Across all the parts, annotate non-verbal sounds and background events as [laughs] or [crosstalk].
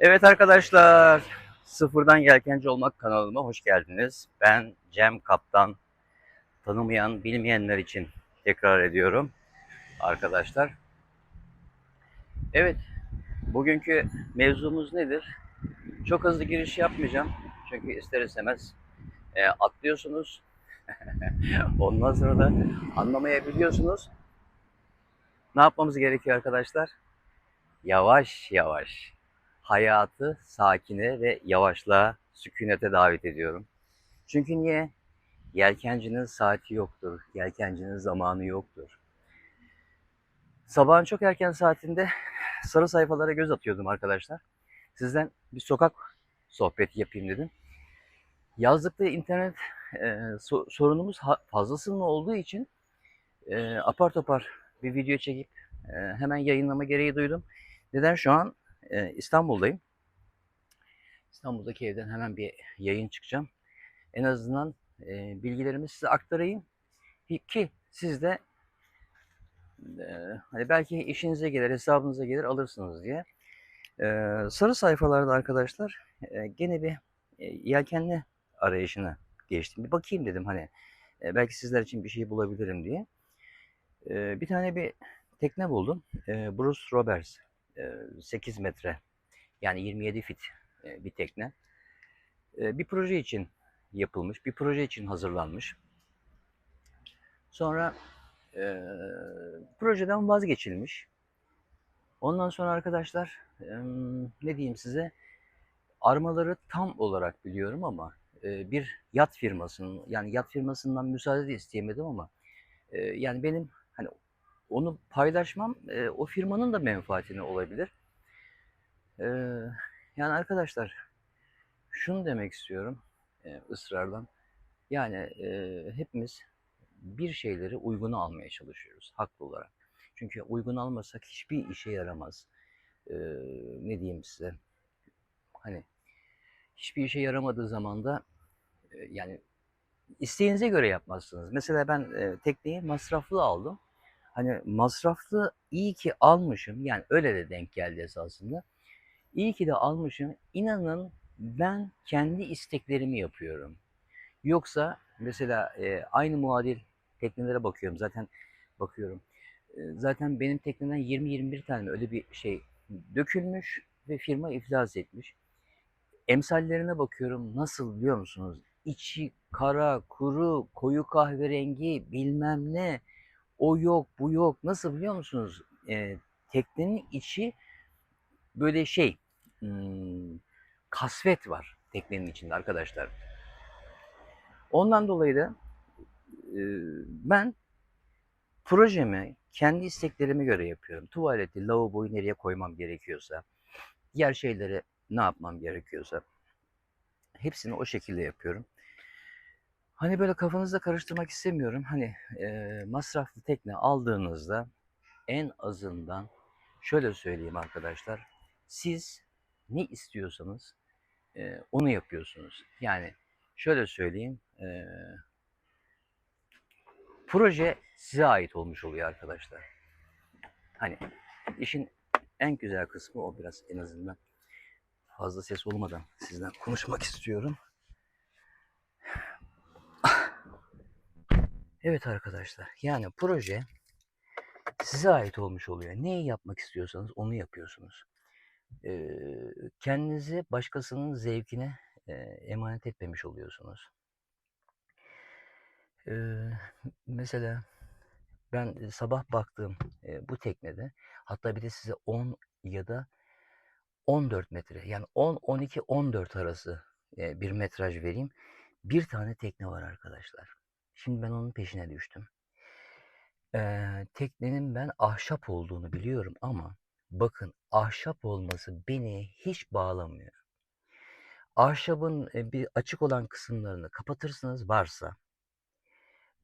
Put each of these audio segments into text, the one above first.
Evet arkadaşlar, Sıfırdan Yelkenci Olmak kanalıma hoş geldiniz. Ben Cem Kaptan. Tanımayan, bilmeyenler için tekrar ediyorum arkadaşlar. Evet, bugünkü mevzumuz nedir? Çok hızlı giriş yapmayacağım. Çünkü ister istemez e, atlıyorsunuz. [laughs] Ondan sonra da anlamayabiliyorsunuz. Ne yapmamız gerekiyor arkadaşlar? Yavaş yavaş hayatı sakine ve yavaşlığa, sükunete davet ediyorum. Çünkü niye? Yelkencinin saati yoktur, yelkencinin zamanı yoktur. Sabahın çok erken saatinde sarı sayfalara göz atıyordum arkadaşlar. Sizden bir sokak sohbeti yapayım dedim. Yazlıkta internet e, so- sorunumuz fazlasının olduğu için e, apar topar bir video çekip e, hemen yayınlama gereği duydum. Neden şu an e, İstanbul'dayım. İstanbul'daki evden hemen bir yayın çıkacağım. En azından e, bilgilerimi size aktarayım ki siz de e, hani belki işinize gelir, hesabınıza gelir alırsınız diye. E, sarı sayfalarda arkadaşlar e, gene bir e, yelkenli arayışına geçtim. Bir bakayım dedim hani e, belki sizler için bir şey bulabilirim diye. E, bir tane bir tekne buldum. E, Bruce Roberts. E, 8 metre yani 27 fit bir tekne. Bir proje için yapılmış, bir proje için hazırlanmış. Sonra e, projeden vazgeçilmiş. Ondan sonra arkadaşlar e, ne diyeyim size armaları tam olarak biliyorum ama e, bir yat firmasının yani yat firmasından müsaade de isteyemedim ama e, yani benim onu paylaşmam e, o firmanın da menfaatine olabilir. E, yani arkadaşlar şunu demek istiyorum e, ısrarla. Yani e, hepimiz bir şeyleri uygunu almaya çalışıyoruz haklı olarak. Çünkü uygun almasak hiçbir işe yaramaz. E, ne diyeyim size? Hani hiçbir işe yaramadığı zaman da e, yani isteğinize göre yapmazsınız. Mesela ben e, tekneyi masraflı aldım. Hani masraflı iyi ki almışım. Yani öyle de denk geldi esasında. İyi ki de almışım. İnanın ben kendi isteklerimi yapıyorum. Yoksa mesela e, aynı muadil teknelere bakıyorum. Zaten bakıyorum. E, zaten benim teknemden 20-21 tane öyle bir şey dökülmüş ve firma iflas etmiş. Emsallerine bakıyorum. Nasıl biliyor musunuz? İçi kara, kuru, koyu kahverengi, bilmem ne. O yok, bu yok. Nasıl biliyor musunuz? E, teknenin içi böyle şey, hmm, kasvet var teknenin içinde arkadaşlar. Ondan dolayı da e, ben projemi kendi isteklerime göre yapıyorum. Tuvaleti, lavaboyu nereye koymam gerekiyorsa, diğer şeyleri ne yapmam gerekiyorsa hepsini o şekilde yapıyorum. Hani böyle kafanızda karıştırmak istemiyorum. Hani e, masraflı tekne aldığınızda en azından şöyle söyleyeyim arkadaşlar. Siz ne istiyorsanız e, onu yapıyorsunuz. Yani şöyle söyleyeyim. E, proje size ait olmuş oluyor arkadaşlar. Hani işin en güzel kısmı o biraz en azından fazla ses olmadan sizden konuşmak istiyorum. Evet arkadaşlar yani proje size ait olmuş oluyor. Neyi yapmak istiyorsanız onu yapıyorsunuz. Kendinizi başkasının zevkine emanet etmemiş oluyorsunuz. Mesela ben sabah baktığım bu teknede hatta bir de size 10 ya da 14 metre yani 10, 12, 14 arası bir metraj vereyim. Bir tane tekne var arkadaşlar. Şimdi ben onun peşine düştüm. Ee, teknenin ben ahşap olduğunu biliyorum ama bakın ahşap olması beni hiç bağlamıyor. Ahşabın e, bir açık olan kısımlarını kapatırsınız varsa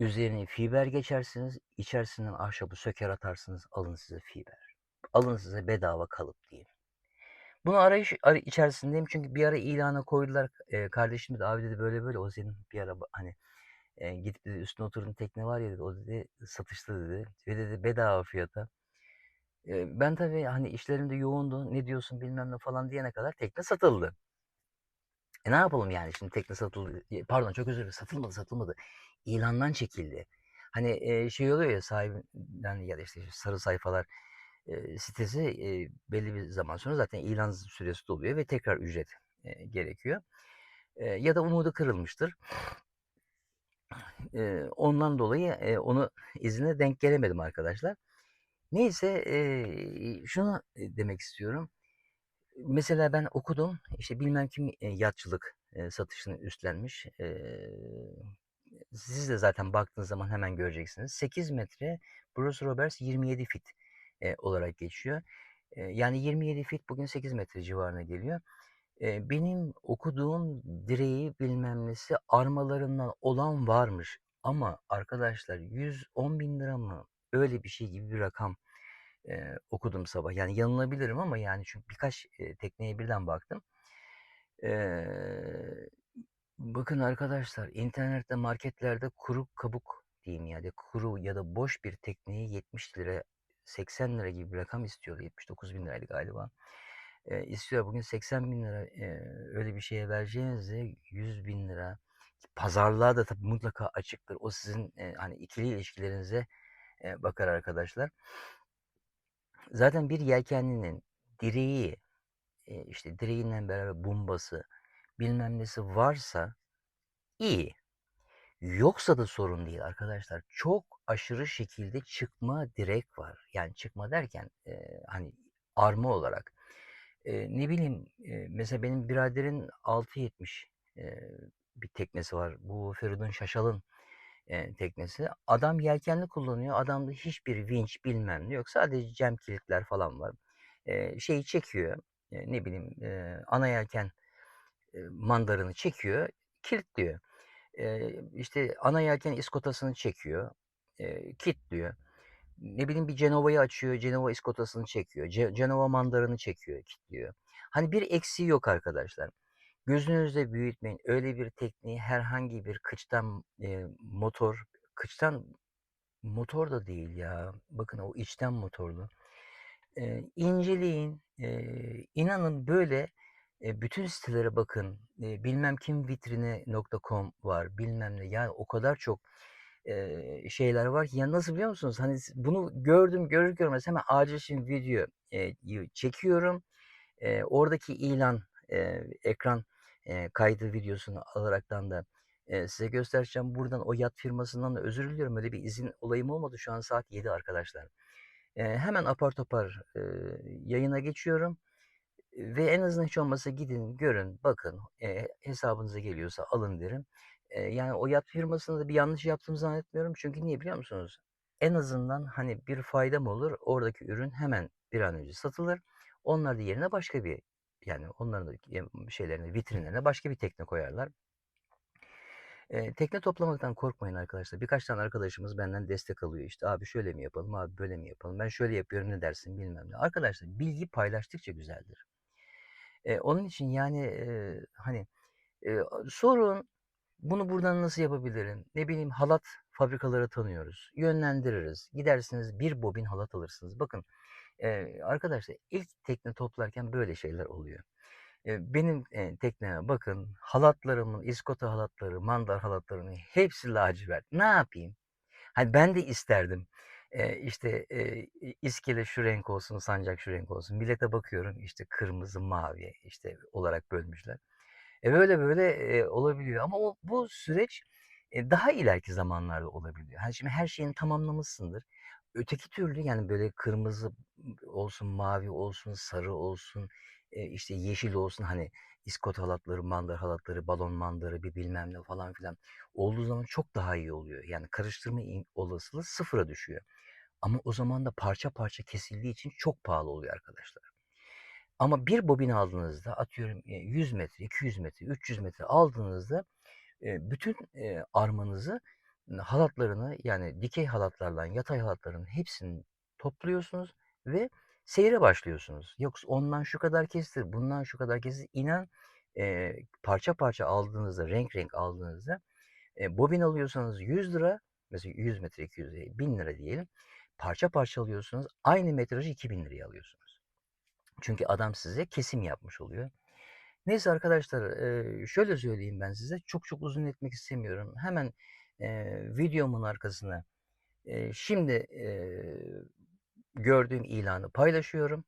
üzerine fiber geçersiniz, içerisinden ahşabı söker atarsınız, alın size fiber. Alın size bedava kalıp diyeyim. Bunu arayış ar- içerisindeyim çünkü bir ara ilana koydular. E, kardeşim dedi abi dedi böyle böyle o senin bir ara hani e, gidip dedi üstüne oturduğun tekne var ya dedi o dedi satışta dedi ve dedi bedava fiyata Eee, ben tabii, hani, işlerim de yoğundu. "Ne diyorsun?" bilmem ne falan diyene kadar tekne satıldı. E, ne yapalım yani şimdi tekne satıldı eee, pardon çok özür dilerim, satılmadı, satılmadı. İlandan çekildi. Hani, eee, şey oluyor ya sahibinden ya da, işte, sarı sayfalar, eee, sitesi, eee, belli bir zaman sonra zaten ilan süresi doluyor ve tekrar ücret, eee, gerekiyor. Eee, ya da umudu kırılmıştır. Eee, ondan dolayı, eee, onu iznine denk gelemedim arkadaşlar. Neyse, eee, şunu, demek istiyorum. Mesela ben okudum, işte, bilmem kim, eee, yatçılık, eee, satışını üstlenmiş. Eee, siz de zaten baktığınız zaman hemen göreceksiniz. 8 metre, Bruce Roberts 27 fit, eee, olarak geçiyor. Eee, yani 27 fit bugün 8 metre civarına geliyor. Benim okuduğum direği bilmem nesi armalarından olan varmış ama arkadaşlar ₺110.000 mı? Öyle bir şey gibi bir rakam, eee, okudum sabah. Yani yanılabilirim ama yani çünkü birkaç, eee, tekneye birden baktım. Eee, bakın arkadaşlar internette, marketlerde kuru kabuk diyeyim ya da kuru ya da boş bir tekneye £70, £80 gibi bir rakam istiyordu. ₺79.000'ydı galiba. Eee, istiyor. Bugün £80.000 eee, öyle bir şeye vereceğinize £100.000 pazarlığa da tabii mutlaka açıktır. O sizin, eee, hani, ikili ilişkilerinize, eee, bakar arkadaşlar. Zaten bir yelkenlinin direği, eee, işte, direğiyle beraber bumbası, bilmem nesi varsa iyi. Yoksa da sorun değil arkadaşlar. Çok aşırı şekilde çıkma direk var. Yani çıkma derken, eee, hani, arma olarak. Eee, ne bileyim, eee, mesela benim biraderin 6.70 eee, bir teknesi var. Bu Feridun Şaşal'ın, eee, teknesi. Adam yelkenli kullanıyor. Adamda hiçbir vinç bilmem ne yok. Sadece cam kilitler falan var. Eee, şeyi çekiyor, eee, ne bileyim, eee, ana yelken, eee, mandarını çekiyor, kilitliyor. Eee, işte, ana yelken iskotasını çekiyor, eee, kilitliyor. Ne bileyim, bir Cenova'yı açıyor, Cenova iskotasını çekiyor. Ce Cenova mandarını çekiyor, kilitliyor. Hani, bir eksiği yok arkadaşlar. Gözünüzde büyütmeyin. Öyle bir tekneyi herhangi bir kıçtan, eee, motor, kıçtan motor da değil ya, bakın o içten motorlu. Eee, inceleyin, eee, inanın böyle, eee, bütün sitelere bakın. Eee, bilmem kim vitrini.com var, bilmem ne. Yani o kadar çok, eee, şeyler var. Ya, nasıl biliyor musunuz? Hani, bunu gördüm, görür görmez hemen acil şimdi video, yu çekiyorum. Eee, oradaki ilan, eee, ekran, eee, kaydı videosunu alaraktan da, eee, size göstereceğim. Buradan o yat firmasından da özür diliyorum. Öyle bir izin olayım olmadı. Şu an saat 7 arkadaşlar. Eee, hemen apar topar, eee, yayına geçiyorum ve en azından hiç olmazsa gidin, görün, bakın, eee, hesabınıza geliyorsa alın derim. Yani o yat firmasında da bir yanlış yaptığımı zannetmiyorum. Çünkü niye biliyor musunuz? En azından, hani, bir faydam olur. Oradaki ürün hemen bir an önce satılır. Onlar da yerine başka bir, yani onların da şeylerine, vitrinlerine başka bir tekne koyarlar. Eee, tekne toplamaktan korkmayın arkadaşlar. Birkaç tane arkadaşımız benden destek alıyor. İşte, "Abi şöyle mi yapalım, abi böyle mi yapalım, ben şöyle yapıyorum, ne dersin?" bilmem ne. Arkadaşlar bilgi paylaştıkça güzeldir. Eee, onun için yani, eee, hani, eee, sorun, "Bunu buradan nasıl yapabilirim?" Ne bileyim, halat fabrikaları tanıyoruz, yönlendiririz. Gidersiniz, 1 bobin halat alırsınız. Bakın, eee, arkadaşlar ilk tekne toplarken böyle şeyler oluyor. Eee, benim, eee, tekneme bakın, halatlarımın, iskota halatları, mandar halatlarının hepsi lacivert. Ne yapayım? Hani, ben de isterdim. Eee, işte, i iskele şu renk olsun, sancak şu renk olsun. Millete bakıyorum, işte, kırmızı, mavi, işte, olarak bölmüşler. E, böyle böyle, eee, olabiliyor ama o bu süreç, eee, daha ileriki zamanlarda olabiliyor. Hani, şimdi her şeyini tamamlamışsındır. Öteki türlü, yani, böyle kırmızı olsun, mavi olsun, sarı olsun, eee, işte, yeşil olsun, hani, iskota halatları, mandar halatları, balon mandarı, bir bilmem ne falan filan olduğu zaman çok daha iyi oluyor. Yani, karıştırma olasılığı sıfıra düşüyor. Ama o zaman da parça parça kesildiği için çok pahalı oluyor arkadaşlar. Ama 1 bobin aldığınızda, atıyorum, eee, 100 metre, 200 metre, 300 metre aldığınızda, eee, bütün, eee, armanızı, halatlarını, yani, dikey halatlarla yatay halatların hepsini topluyorsunuz ve seyre başlıyorsunuz. Yoksa ondan şu kadar kestir, bundan şu kadar kestir. İnan, eee, parça parça aldığınızda, renk renk aldığınızda, eee, bobin alıyorsanız €100, mesela 100 metre, 200 değil, €1000 diyelim. Parça parça alıyorsunuz. Aynı metrajı 2000 liraya alıyorsunuz. Çünkü adam size kesim yapmış oluyor. Neyse arkadaşlar şöyle söyleyeyim ben size. Çok çok uzun etmek istemiyorum. Hemen videomun arkasına şimdi gördüğüm ilanı paylaşıyorum.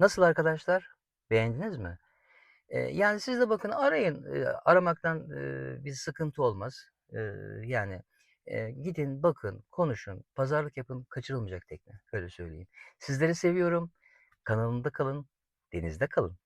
Nasıl arkadaşlar? Beğendiniz mi? Yani siz de bakın arayın. Aramaktan bir sıkıntı olmaz. Yani gidin, bakın, konuşun, pazarlık yapın, kaçırılmayacak tekne. Öyle söyleyeyim. Sizleri seviyorum. Kanalımda kalın, denizde kalın.